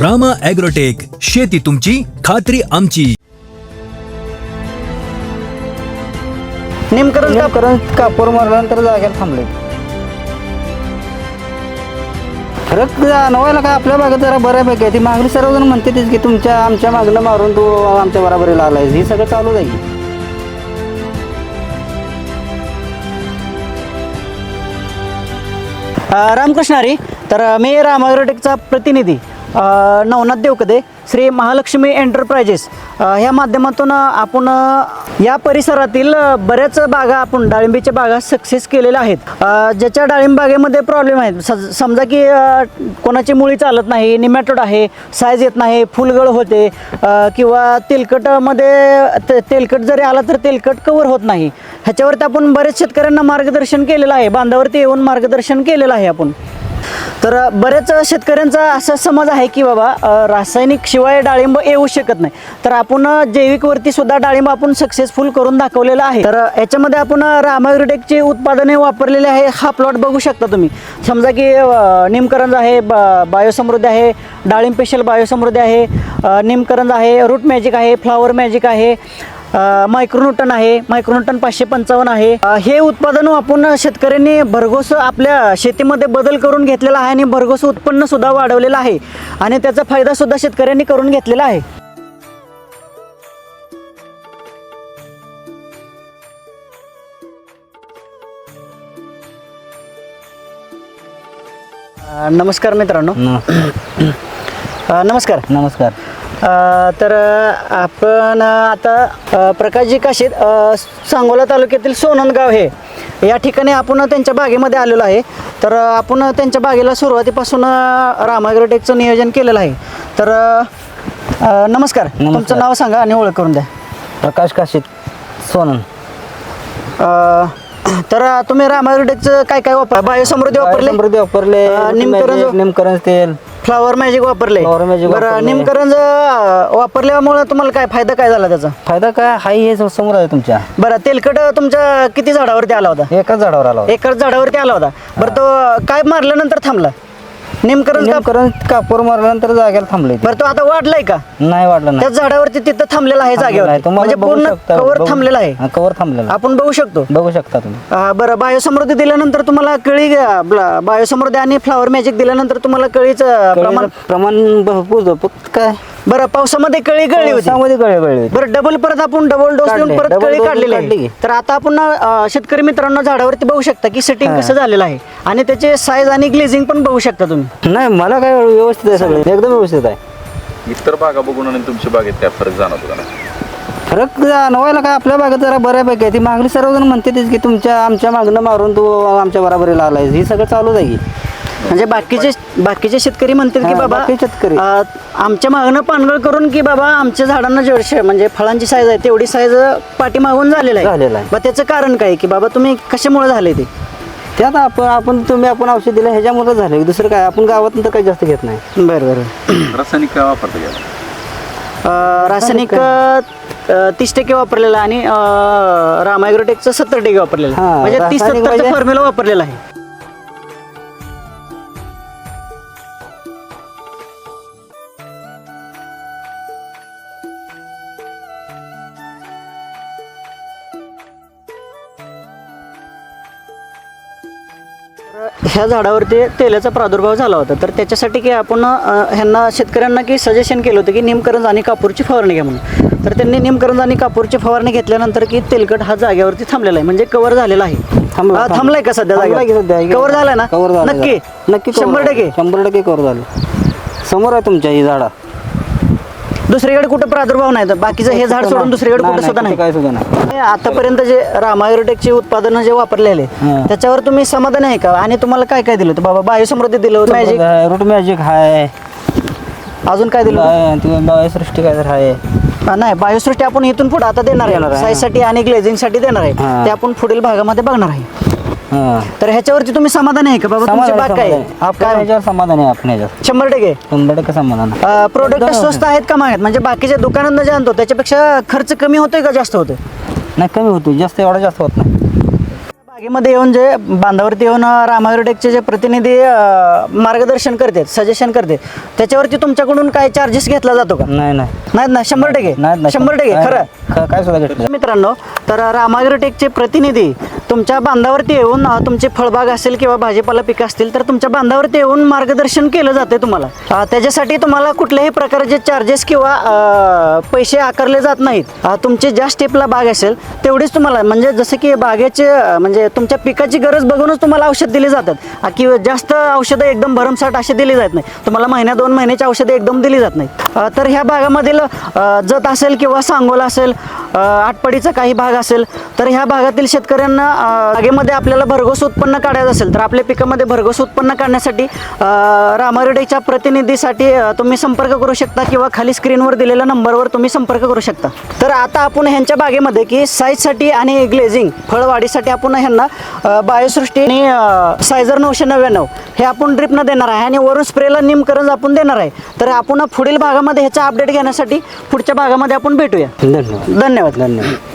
Rama agrotech शेती तुमची खात्री आमची. नेमकरण का कारण कापूर मारल्यानंतर जागेला थांबले. फरक जाणवायला काय आपल्या भागात जरा बऱ्यापैकी आहे. ती मागणी सर्वजण म्हणते तीच की तुमच्या आमच्या मागणं मारून तू आमच्या बराबरीला आलाय ही सगळं चालू जाईल रामकृष्ण हरी तर मी रामाग्रोटेकचा प्रतिनिधी. नवनाथ देवकदे श्री महालक्ष्मी एंटरप्राइजेस. ह्या माध्यमातून आपण या परिसरातील बऱ्याच बागा आपण डाळिंबीच्या बागा सक्सेस केलेल्या आहेत. ज्याच्या डाळिंब बागेमध्ये प्रॉब्लेम आहेत. स- समजा की कोणाची मुळी चालत नाही निमॅटोड आहे साईज येत नाही फुलगळ होते किंवा तेलकटमध्ये ते- तेलकट जरी आला तर तेलकट कवर होत नाही. ह्याच्यावरती आपण बरेच शेतकऱ्यांना मार्गदर्शन केलेलं आहे. बांधावरती येऊन मार्गदर्शन केलेलं आहे आपण. तर बरेच बऱ्याच शेतकऱ्यांचा असा समज आहे की बाबा रासायनिक शिवाय डाळिंब येऊ शकत नाही. तर आपण जैविकवरती सुद्धा डाळिंब आपण सक्सेसफुल करून दाखवलेलं आहे. तर याच्यामध्ये आपण रामाग्रोटेकची उत्पादने वापरलेले आहे हा प्लॉट बघू शकता तुम्ही. समजा की निमकरंज आहे ब- बायोसमृद्धी आहे डाळिंब स्पेशल बायोसमृद्धी आहे निमकरंज आहे रूट मॅजिक आहे फ्लावर मॅजिक आहे मायक्रोन्यूटन आहे मायक्रोन्यूटन पाचशे पंचावन्न आहे. हे उत्पादन आपण शेतकऱ्यांनी भरघोस आपल्या शेतीमध्ये बदल करून घेतलेला आहे आणि भरघोस उत्पन्न सुद्धा वाढवलेलं आहे. आणि त्याचा फायदा सुद्धा शेतकऱ्यांनी करून घेतलेला आहे. नमस्कार मित्रांनो. नमस्कार. नमस्कार. अ, तर अ, आपण अ, आता प्रकाशजी काशीद अ, सांगोला तालुक्यातील सोनंद गाव हे. या ठिकाणी आपण त्यांच्या बागेमध्ये आलेलो आहे. तर अ, आपण त्यांच्या बागेला सुरुवातीपासून अ, रामाग्रोटेकचं नियोजन केलेलं आहे. तर अ, अ, नमस्कार. तुमचं नाव सांगा आणि ओळख करून द्या. प्रकाश काशीत सोनन अ, तर अ, तुम्ही रामाग्रोटेकचं काय काय वापर बायोसमृद्धी वापरले? समृद्धी वापरले. अं, निमकरंज- निमकरंज तेल. फ्लावर मॅजिक वापरले. Flower Magic बरं. निमकरंज अ, वापरल्यामुळे तुम्हाला काय फायदा काय झाला त्याचा? फायदा काय? हाय हे समोर आहे तुमच्या. बरं तेलकट तुमच्या किती झाडावरती आला होता? एकाच झाडावर आला होता. एकाच झाडावरती आला होता. बरं तो काय मारल्यानंतर थांबला? नेमकरण का निमकरंज कापूर मारल्यानंतर जागेला थांबले बरं तो आता वाढलाय का? नाही वाढलं नाही. त्याच झाडावरती तिथं थांबलेला आहे जागेवर. म्हणजे पूर्ण कवर थांबलेला आहे. कवर थांबलेला. आपण बघू शकतो. बघू शकता तुम्ही. अं, बरं बायोसमृद्धी दिल्यानंतर तुम्हाला कळी बायोसमृद्धी आणि फ्लावर मॅजिक दिल्यानंतर तुम्हाला कळीचं प्रमाण कळीचं प्रमाण भरपूर काय? बरं पावसामध्ये कळी गळली होती. पावसामध्ये कळे गळले होते. बरं डबल परत आपण डबल डोस देऊन. परत Double कळी dose काढलेली काढली आहे. की. तर आता आपण अं, शेतकरी मित्रांनो झाडावरती बघू शकता की सेटिंग कसं झालेलं आहे. आणि त्याचे साईज आणि ग्लेझिंग पण बघू शकता तुम्ही. नाही मला काय व्यवस्थित आहे सगळं. एकदम व्यवस्थित आहे. इतर बागा बघून आणि तुमच्या बागेत काय फरक जाणवतो का नाही? फरक जाणवायला काय आपल्या भागात जरा बऱ्यापैकी आहे. ती मागणी सर्वजण म्हणते तीच की तुमच्या आमच्या मागणं मारून तू आमच्या बराबरीला आलाय ही सगळं चालू जाईल म्हणजे बाकीचे बाकीचे शेतकरी म्हणतात की बाबा बाकी शेतकरी. आमच्या मागणं पानगळ करून की बाबा आमच्या झाडांना जेवढे म्हणजे फळांची साईज आहे तेवढी साईज पाठीमागून झालेलं आहे. झालेलं आहे. मग त्याचं कारण काय की बाबा तुम्ही कशामुळे झाले ते? त्यात आपण आपण तुम्ही आपण औषध दिलं ह्याच्यामुळे झालं. दुसरं काय आपण गावात तर काही जास्त घेत नाही. बरं बरं. रासायनिक काय वापरता रासायनिक तीस टक्के वापरलेलं आणि रामायग्रोटेकचं सत्तर टक्के वापरलेलं हा, म्हणजे तीस सत्तरचा म्हणजे- फॉर्म्युला वापरलेला आहे. ह्या झाडावरती तेलाचा प्रादुर्भाव झाला होता. तर त्याच्यासाठी की आपण ह्यांना शेतकऱ्यांना की सजेशन केलं होतं की निमकरंज आणि कापूरची फवारणी घ्या म्हणून. तर त्यांनी निमकरंज आणि कापूरची फवारणी घेतल्यानंतर की तेलकट हा जागेवरती थांबलेला आहे. म्हणजे कव्हर झालेला आहे. थांबला- थांबलाय का सध्या सध्या? कव्हर झालाय ना? झालं नक्की? नक्की शंभर. टक्के? शंभर टक्के कवर झालं. समोर आहे तुमच्या ही झाडा. दुसरीकडे कुठं प्रादुर्भाव नाही. तर बाकीचं हे झाड सोडून दुसरीकडे कुठं सुद्धा नाही काय सुद्धा नाही. आतापर्यंत जे रामायोटेकचे उत्पादनं जे वापरलेले हा. त्याच्यावर तुम्ही समाधान आहे का? आणि तुम्हाला काय काय दिलं? होतं बाबा बायोसमृद्धी दिलं होतं मॅजिक रूट मॅजिक आहे अजून काय दिलं? होतं? बायोसृष्टी काय तर आहे हा, नाही बायोसृष्टी आपण इथून पुढे आता देणार देणार आहे. आहे, साईजसाठी आणि ग्लेझिंगसाठी देणार आहे. हा. ते आपण पुढील भागामध्ये बघणार आहे. हा. तर ह्याच्यावरती तुम्ही समाधान आहे का बाबा? तुमची समाधान बाग आहे, काय समाधान. आपल्या काय? ह्याच्यावर समाधान आहे आपण ह्याच्यावर. शंभर टक्के? शंभर टक्के समाधान आहे. प्रोडक्ट स्वस्त आहेत का महाग आहेत म्हणजे बाकीच्या दुकानांना जे आणतो त्याच्यापेक्षा खर्च कमी होतोय का जास्त होतोय? नाही कमी होतो जास्त एवढा जास्त होत नाही. बागेमध्ये येऊन जे बांधावरती येऊन अ, रामायरोटेकचे जे प्रतिनिधी अ, मार्गदर्शन करतात सजेशन करते त्याच्यावरती तुमच्याकडून काय चार्जेस घेतला जातो का? नाही नाही. नाही ना? शंभर टक्के? नाही नाही. शंभर टक्के नाही, खरं? नाही. काय सुद्धा घेतलं मित्रांनो तर रामायरोटेकचे प्रतिनिधी तुमच्या बांधावरती येऊन तुमचे फळबाग असेल किंवा भाजीपाला पिकं असतील तर तुमच्या बांधावरती येऊन मार्गदर्शन केलं जाते तुम्हाला. त्याच्यासाठी तुम्हाला कुठल्याही प्रकारचे चार्जेस किंवा पैसे आकारले जात नाहीत. तुमचे तुमची ज्या स्टेपला बाग असेल तेवढीच तुम्हाला म्हणजे जसं की बागेचे म्हणजे तुमच्या पिकाची गरज बघूनच तुम्हाला औषध दिली जातात. किंवा जास्त औषधं एकदम भरमसाठ असे दिली जात नाही. तुम्हाला महिन्या दोन महिन्याची औषधं एकदम दिली जात नाहीत. तर ह्या भागामधील जत असेल किंवा सांगोला असेल आटपाडीचा काही भाग असेल तर ह्या भागातील शेतकऱ्यांना बागेमध्ये आपल्याला भरघोस उत्पन्न काढायचं असेल तर आपल्या पिकामध्ये भरघोस उत्पन्न काढण्यासाठी रामारेडेच्या प्रतिनिधीसाठी तुम्ही संपर्क करू शकता किंवा खाली स्क्रीनवर दिलेल्या नंबरवर तुम्ही संपर्क करू शकता. तर आता आपण ह्यांच्या बागेमध्ये की साईजसाठी आणि ग्लेझिंग फळवाढीसाठी आपण ह्यांना बायोसृष्टी आणि सायझर नऊशे नव्याण्णव हे आपण ड्रिपनं देणार आहे आणि वरून स्प्रेला निमकरंज आपण देणार आहे. तर आपण पुढील भागामध्ये ह्याचा अपडेट घेण्यासाठी पुढच्या भागामध्ये आपण भेटूया. धन्यवाद. धन्यवाद. धन्यवाद